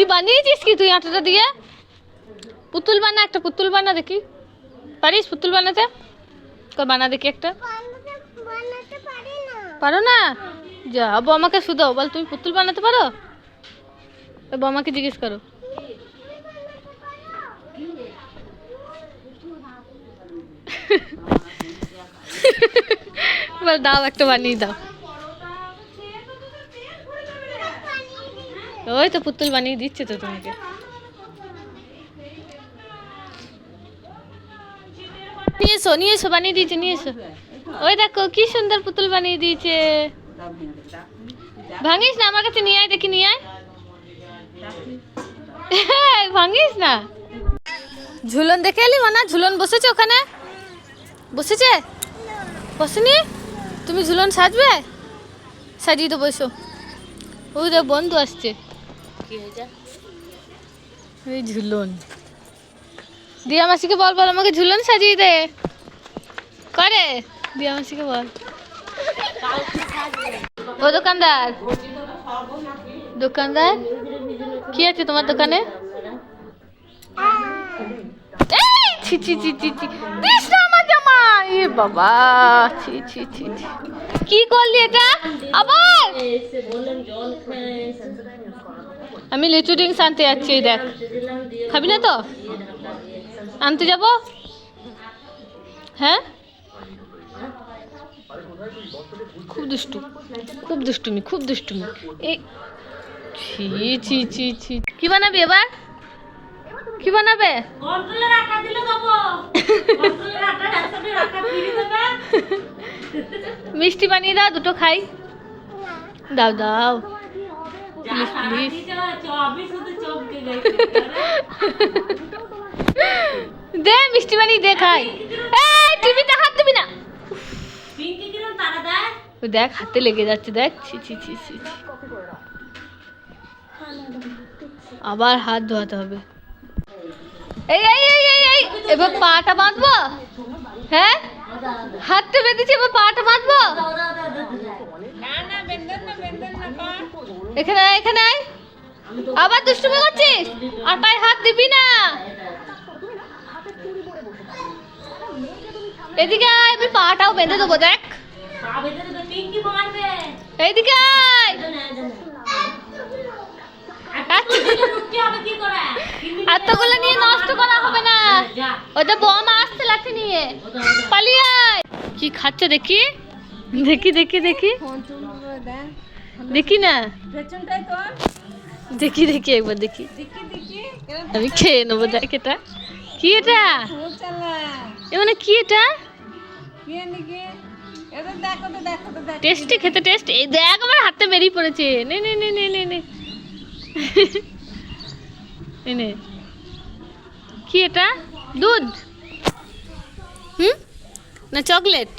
কি বানিয়েছিস কি তুই আটাটা দিয়ে? পুতুল বানা একটা, পুতুল বানা দেখি। পারিস পুতুল বানাতে? কই বানা দেখি একটা। পারি না? যা বৌমাকে শুধু বল, তুমি পুতুল বানাতে পারো? বৌমাকে জিজ্ঞেস করো। বল, দাও একটা বানিয়ে দাও। ওই তো পুতুল বানিয়ে দিচ্ছে তো তোমাকে। নিয়ে এসো নিয়ে এসো বানিয়ে দিয়েছে নিয়ে এসো ওই দেখো কি সুন্দর পুতুল বানিয়ে দিয়েছে। ভাঙিস না আমার কাছে নিয়ে আয় দেখি নিয়ে আয়। এই, ভাঙিস না। ঝুলন দেখে এলি মানা? ঝুলন বসেছে ওখানে? বসেছে? বসেনি? তুমি ঝুলন সাজবে? সাজিয়ে তো বসো ওই বন্ধু আসছে। ওই ঝুলন। দিয়া মাসিকে বল বল আমাকে ঝুলন সাজিয়ে দে। করে। দিয়া মাসিকে বল। ও দোকানদার। দোকানদার? কি আছে তোমার দোকানে? এই, ছি ছি ছি ছি ছি। দিস না আমার জামা এ বাবা ছি ছি ছি ছি। কি করলি এটা? আবার। আমি লিচু ড্রিঙ্কস আনতে যাচ্ছি, এই দেখ। খাবি না তো? আনতে যাব? হ্যাঁ? খুব দুষ্টু, খুব দুষ্টুমি খুব দুষ্টুমি। এই ছি ছি ছি ছি। কি বানাবি এবার? কি বানাবে? মিষ্টি বানিয়ে দাও, দুটো খাই। দাও দাও। চমকে গেছে দে মিষ্টি বানিয়ে দে খাই। এই টিভিতে হাত দিবি না। দেখ হাতে লেগে যাচ্ছে দেখ ছি ছি ছি ছি। আবার হাত ধোয়াতে হবে। এই এই এই এই এই এবার পাটা বাঁধবো? হ্যাঁ? হাতটা বেঁধেছি এবার পাটা বাঁধবো? এখানে আয়, এখানে আয়। আবার দুষ্টুমি করছিস? আর পায়ে হাত দিবি না। এদিকে আয় আমি পাটাও বেঁধে দেবো দেখ। এইদিকে আয়। নিয়ে নষ্ট করা হবে না। ওটা নিয়ে। পালিয়ে কি খাচ্ছে দেখি? দেখি দেখি দেখি। দেখি না। দেখি দেখি একবার দেখি। দেখি দেখি। আমি খেয়ে নেব দেখ এটা। কি এটা? মানে কি এটা? টেস্টি খেতে টেস্ট। এই দেখ আমার হাতে বেরিয়ে পড়েছে। নে নে নে নে নে নে। নে। কি এটা? দুধ। হুম? না চকলেট?